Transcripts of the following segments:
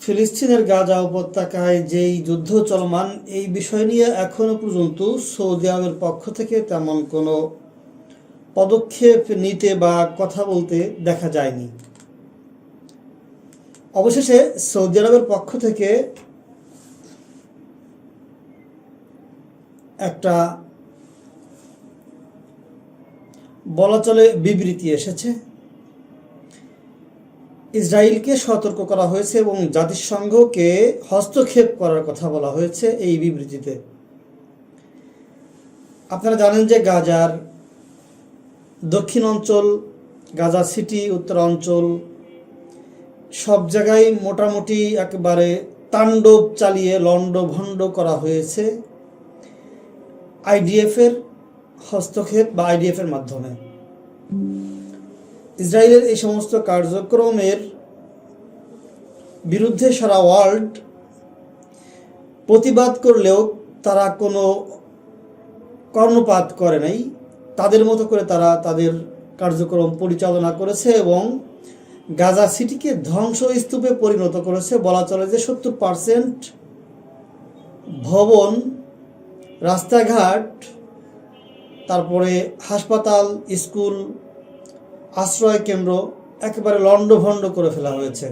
ফিলিস্তিনের গাজা উপত্যকায় যেই যুদ্ধ চলমান, এই বিষয় নিয়ে এখনও পর্যন্ত সৌদি আরবের পক্ষ থেকে তেমন কোনো পদক্ষেপ নিতে বা কথা বলতে দেখা যায়নি। অবশেষে সৌদি আরবের পক্ষ থেকে একটা বলা চলে বিবৃতি এসেছে। ইসরায়েলকে সতর্ক করা হয়েছে এবং জাতিসংঘকে হস্তক্ষেপ করার কথা বলা হয়েছে এই বিবৃতিতে। আপনারা জানেন যে গাজার দক্ষিণ অঞ্চল গাজা সিটি উত্তর অঞ্চল সব জায়গায় মোটামুটি একেবারে তাণ্ডব চালিয়ে লণ্ডভণ্ড করা হয়েছে আইডিএফের হস্তক্ষেপ বা আইডিএফের মাধ্যমে। ইসরায়েলের এই সমস্ত কার্যক্রমের বিরুদ্ধে সারা ওয়ার্ল্ড প্রতিবাদ করলেও তারা কোনো কর্ণপাত করে নাই। তাদের মতো করে তারা তাদের কার্যক্রম পরিচালনা করেছে এবং গাজা সিটিকে ধ্বংসস্তূপে পরিণত করেছে। বলা চলে যে সত্তর পার্সেন্ট ভবন, রাস্তাঘাট, তারপরে হাসপাতাল, স্কুল আশ্রয় কেন্দ্র একেবারে লণ্ডভণ্ড করে ফেলা হয়েছে।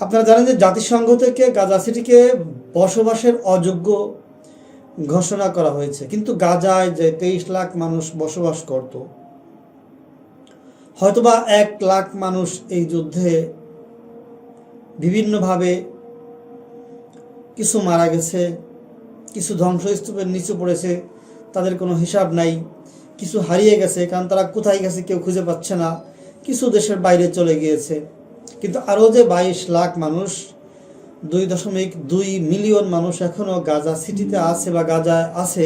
আপনারা জানেন যে জাতিসংঘ থেকে গাজা সিটিকে বসবাসের অযোগ্য ঘোষণা করা হয়েছে। কিন্তু গাজায় যে তেইশ লাখ মানুষ বসবাস করত, হয়তোবা এক লাখ মানুষ এই যুদ্ধে বিভিন্নভাবে কিছু মারা গেছে, কিছু ধ্বংসস্তূপের নিচু পড়েছে, তাদের কোনো হিসাব নাই। কিছু হারিয়ে গেছে, কারণ তারা কোথায় গেছে কেউ খুঁজে পাচ্ছে না, কিছু দেশের বাইরে চলে গিয়েছে। কিন্তু আরও যে বাইশ লাখ মানুষ, দুই দশমিক দুই মিলিয়ন মানুষ এখনও গাজা সিটিতে আছে বা গাজায় আছে,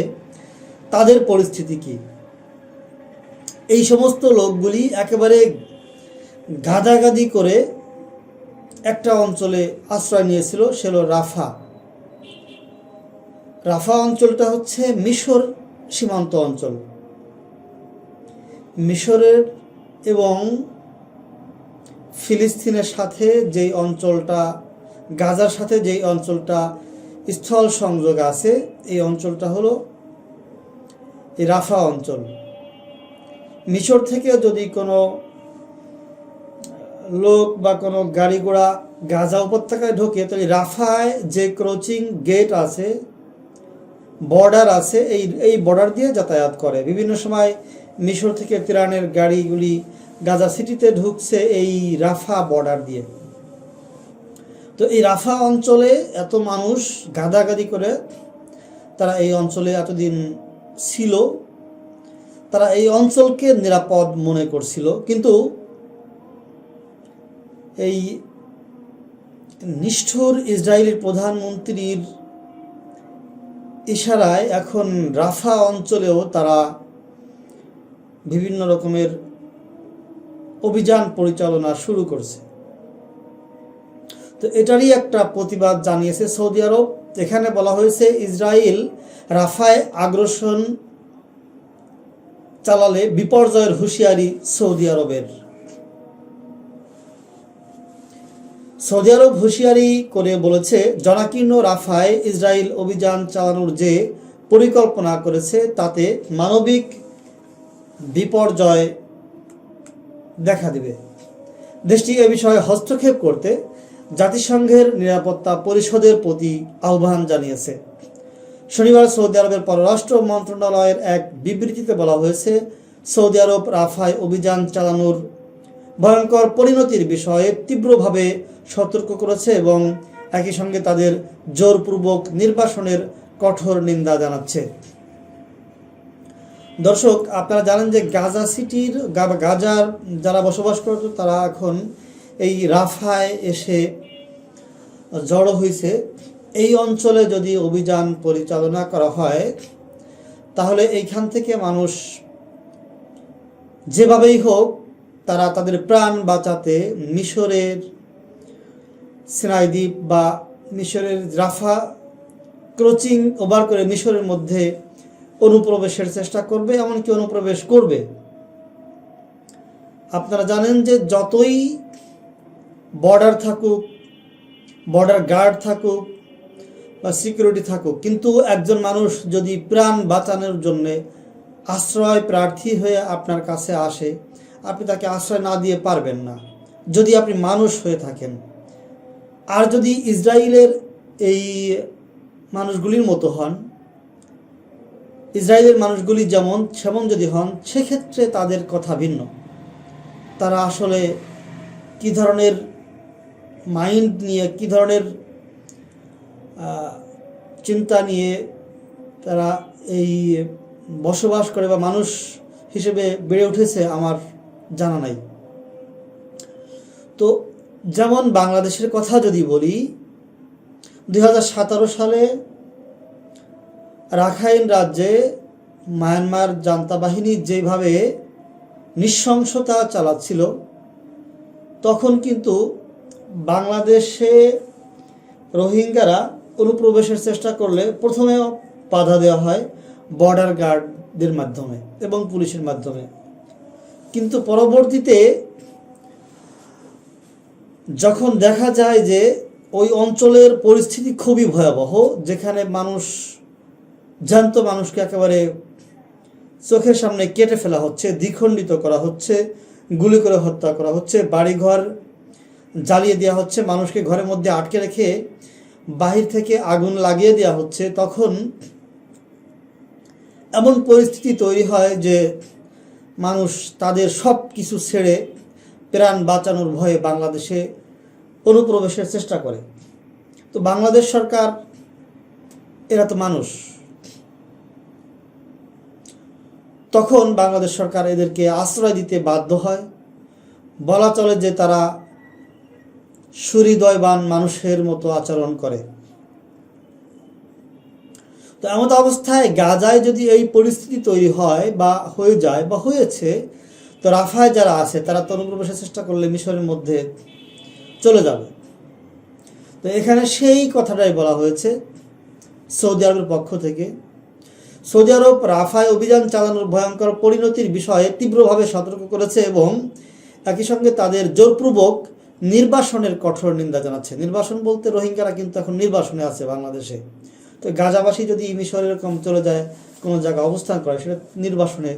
তাদের পরিস্থিতি কি? এই সমস্ত লোকগুলি একেবারে গাদাগাদি করে একটা অঞ্চলে আশ্রয় নিয়েছিল, সে হলো রাফা। রাফা অঞ্চলটা হচ্ছে মিশর সীমান্ত অঞ্চল। মিশরের এবং ফিলিস্তিনের সাথে যেই অঞ্চলটা, গাজার সাথে যেই অঞ্চলটা স্থল সংযোগ আছে, এই অঞ্চলটা হলো রাফা অঞ্চল। মিশর থেকে যদি কোনো লোক বা কোনো গাড়ি ঘোড়া গাজা উপত্যকায় ঢোকে, তাহলে রাফায় যে ক্রচিং গেট আছে, বর্ডার আছে, এই এই বর্ডার দিয়ে যাতায়াত করে। বিভিন্ন সময় মিশর থেকে তিরানের গাড়িগুলি গাজা সিটিতে ঢুকছে এই রাফা বর্ডার দিয়ে। তো এই রাফা অঞ্চলে এত মানুষ গাদাগাদি করে, তারা এই অঞ্চলে এতদিন ছিল, তারা এই অঞ্চলকে নিরাপদ মনে করছিল। কিন্তু এই নিষ্ঠুর ইসরায়েলের প্রধানমন্ত্রীর ইশারায় এখন রাফা অঞ্চলেও তারা বিভিন্ন রকমের অভিযান পরিচালনা শুরু করছে। তো এটারই একটা প্রতিবাদ জানিয়েছে সৌদি আরব। এখানে বলা হয়েছে, ইসরায়েল রাফায় আগ্রাসন চালালে বিপর্যয়ের হুঁশিয়ারি সৌদি আরবের। সৌদি আরব হুঁশিয়ারি করে বলেছে, জনাকীর্ণ রাফায় ইসরায়েল অভিযান চালানোর যে পরিকল্পনা করেছে, তাতে মানবিক বিপর্যয় দেখা দিবে। দেশটি এ বিষয়ে হস্তক্ষেপ করতে জাতিসংঘের নিরাপত্তা পরিষদের প্রতি আহ্বান জানিয়েছে। শনিবার সৌদি আরবের পররাষ্ট্র মন্ত্রণালয়ের এক বিবৃতিতে বলা হয়েছে, সৌদি আরব রাফায় অভিযান চালানোর ভয়ঙ্কর পরিণতির বিষয়ে তীব্রভাবে সতর্ক করেছে এবং একই সঙ্গে তাদের জোরপূর্বক নির্বাসনের কঠোর নিন্দা জানাচ্ছে। দর্শক, আপনারা জানেন যে গাজা সিটির গাজার যারা বসবাস করত, তারা এখন এই রাফায় এসে জড়ো হয়েছে এই অঞ্চলে যদি অভিযান পরিচালনা করা হয়, তাহলে এইখান থেকে মানুষ যেভাবেই হোক, তারা তাদের প্রাণ বাঁচাতে মিশরের সিনাই দ্বীপ বা মিশরের রাফা ক্রচিং ওভার করে মিশরের মধ্যে অনুপ্রবেশের চেষ্টা করবে, এমনকি অনুপ্রবেশ করবে। আপনারা জানেন যে যতই বর্ডার থাকুক, বর্ডার গার্ড থাকুক বা সিকিউরিটি থাকুক, কিন্তু একজন মানুষ যদি প্রাণ বাঁচানোর জন্যে আশ্রয় প্রার্থী হয়ে আপনার কাছে আসে, আপনি তাকে আশ্রয় না দিয়ে পারবেন না। যদি আপনি মানুষ হয়ে থাকেন। আর যদি ইসরায়েলের এই মানুষগুলির মতো হন ইসরায়েলের মানুষগুলি যেমন সেমন যদি হন, সেক্ষেত্রে তাদের কথা ভিন্ন। তারা আসলে কি ধরনের মাইন্ড নিয়ে, কি ধরনের চিন্তা নিয়ে তারা এই বসবাস করে বা মানুষ হিসেবে বেড়ে উঠেছে আমার জানা নাই। তো যেমন বাংলাদেশের কথা যদি বলি দু হাজার সতেরো সালে রাখাইন রাজ্যে মায়ানমার জান্তা বাহিনী যেভাবে নৃশংসতা চালাচ্ছিল, তখন কিন্তু বাংলাদেশে রোহিঙ্গারা অনুপ্রবেশের চেষ্টা করলে প্রথমে বাধা দেওয়া হয় বর্ডার গার্ডদের মাধ্যমে এবং পুলিশের মাধ্যমে। কিন্তু পরবর্তীতে যখন দেখা যায় যে ওই অঞ্চলের পরিস্থিতি খুবই ভয়াবহ, যেখানে মানুষ জ্যান্ত মানুষকে একেবারে চোখের সামনে কেটে ফেলা হচ্ছে, দ্বিখণ্ডিত করা হচ্ছে, গুলি করে হত্যা করা হচ্ছে, বাড়িঘর জ্বালিয়ে দেওয়া হচ্ছে, মানুষকে ঘরের মধ্যে আটকে রেখে বাহির থেকে আগুন লাগিয়ে দেওয়া হচ্ছে। তখন এমন পরিস্থিতি তৈরি হয় যে মানুষ তাদের সব কিছু ছেড়ে প্রাণ বাঁচানোর ভয়ে বাংলাদেশে অনুপ্রবেশের চেষ্টা করে। তো বাংলাদেশ সরকার, এরা তো মানুষ। তখন বাংলাদেশ সরকার এদেরকে আশ্রয় দিতে বাধ্য হয়। বলা চলে যে তারা সুহৃদয়বান মানুষের মতো আচরণ করে। তো এমত অবস্থায় গাজায় যদি এই পরিস্থিতি তৈরি হয় বা হয়ে যায় বা হয়েছে, তো রাফায় যারা আছে, তারা তো অনুপ্রবেশের চেষ্টা করলে মিশরের মধ্যে চলে যাবে। তো এখানে সেই কথাটাই বলা হয়েছে সৌদি আরবের পক্ষ থেকে। সৌদি আরব রাফায় অভিযান চালানোর ভয়ঙ্কর পরিণতির বিষয়ে তীব্রভাবে সতর্ক করেছে এবং একই সঙ্গে তাদের জোরপূর্বক নির্বাসনের কঠোর নিন্দা জানাচ্ছে। নির্বাসন বলতে রোহিঙ্গারা কিন্তু এখন নির্বাসনে আছে বাংলাদেশে। তো গাজাবাসী যদি মিশর এরকম চলে যায়, কোনো জায়গায় অবস্থান করে, সেটা নির্বাসনে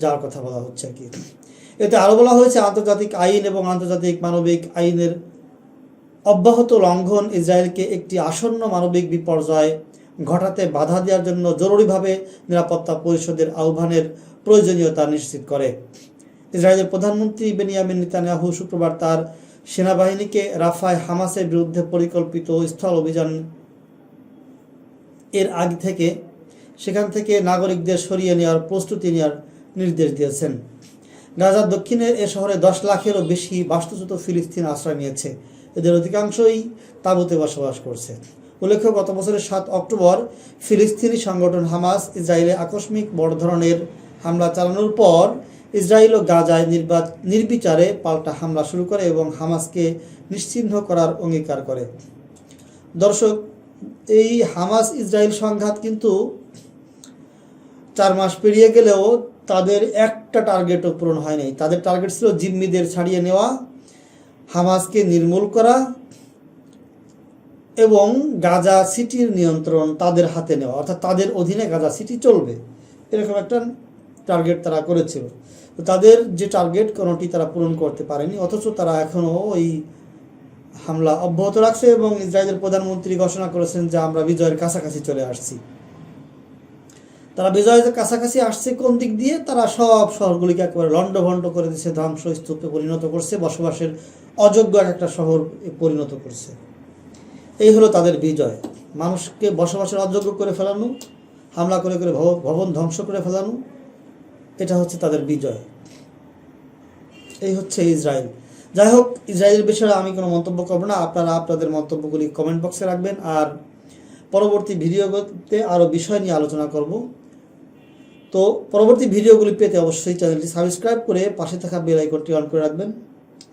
যাওয়ার কথা বলা হচ্ছে আর কি। এতে আরও বলা হয়েছে, আন্তর্জাতিক আইন এবং আন্তর্জাতিক মানবিক আইনের অব্যাহত লঙ্ঘন ইসরায়েলকে একটি আসন্ন মানবিক বিপর্যয় ঘটাতে বাধা দেওয়ার জন্য জরুরিভাবে নিরাপত্তা পরিষদের আহ্বানের প্রয়োজনীয়তা নিশ্চিত করে। ইসরায়েলের প্রধানমন্ত্রী বেনিয়ামিন নেতানিয়াহু শুক্রবার তার সেনাবাহিনীকে রাফায় হামাসের বিরুদ্ধে পরিকল্পিত স্থল অভিযান এর আগ থেকে সেখান থেকে নাগরিকদের সরিয়ে নেওয়ার প্রস্তুতি নেওয়ার নির্দেশ দিয়েছেন। গাজার দক্ষিণের এ শহরে দশ লাখেরও বেশি বাস্তুচ্যুত ফিলিস্তিন আশ্রয় নিয়েছে। এদের অধিকাংশই তাঁবুতে বসবাস করছে। উল্লেখ্য, গত বছরের সাত অক্টোবর ফিলিস্তিনি সংগঠন হামাস ইসরায়েলে আকস্মিক বড় ধরনের হামলা চালানোর পর ইসরায়েল ও গাজায় নির্বাচ নির্বিচারে পাল্টা হামলা শুরু করে এবং হামাসকে নিশ্চিহ্ন করার অঙ্গীকার করে। দর্শক, এই হামাস ইসরায়েল সংঘাত কিন্তু চার মাস পেরিয়ে গেলেও তাদের একটা টার্গেটও পূরণ হয়নি। তাদের টার্গেট ছিল জিম্মিদের ছাড়িয়ে নেওয়া, হামাসকে নির্মূল করা এবং গাজা সিটির নিয়ন্ত্রণ তাদের হাতে নেওয়া, অর্থাৎ তাদের অধীনে গাজা সিটি চলবে। এরকম একটা টার্গেট তারা করেছিল। তো তাদের যে টার্গেট কোনোটি তারা পূরণ করতে পারেনি, অথচ তারা এখনও ওই হামলা অব্যাহত রাখছে এবং ইসরায়েলের প্রধানমন্ত্রী ঘোষণা করেছেন যে আমরা বিজয়ের কাছাকাছি চলে আসছি। তারা বিজয়ের কাছাকাছি আসছে কোন দিক দিয়ে? তারা সব শহরগুলিকে একেবারে লণ্ডভণ্ড করে দিচ্ছে ধ্বংস স্তূপে পরিণত করছে, বসবাসের অযোগ্য এক একটা শহর পরিণত করছে। এই হলো তাদের বিজয়। মানুষকে বসবাসের অযোগ্য করে ফেলানো, হামলা করে করে ভব- ভবন ধ্বংস করে ফেলানো, এটা হচ্ছে তাদের বিজয়। এই হচ্ছে ইসরায়েল। যাই হোক, ইসরায়েলের বিষয়ে আমি কোনো মন্তব্য করব না। আপনারা আপনাদের মন্তব্যগুলি কমেন্ট বক্সে রাখবেন। আর পরবর্তী ভিডিওতে আরও বিষয় নিয়ে আলোচনা করব। তো পরবর্তী ভিডিওগুলি পেতে অবশ্যই চ্যানেলটি সাবস্ক্রাইব করে পাশে থাকা বেল আইকনটি অন করে রাখবেন।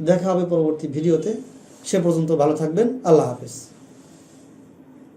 দেখা হবে পরবর্তী ভিডিওতে। সে পর্যন্ত ভালো থাকবেন। আল্লাহ হাফেজ।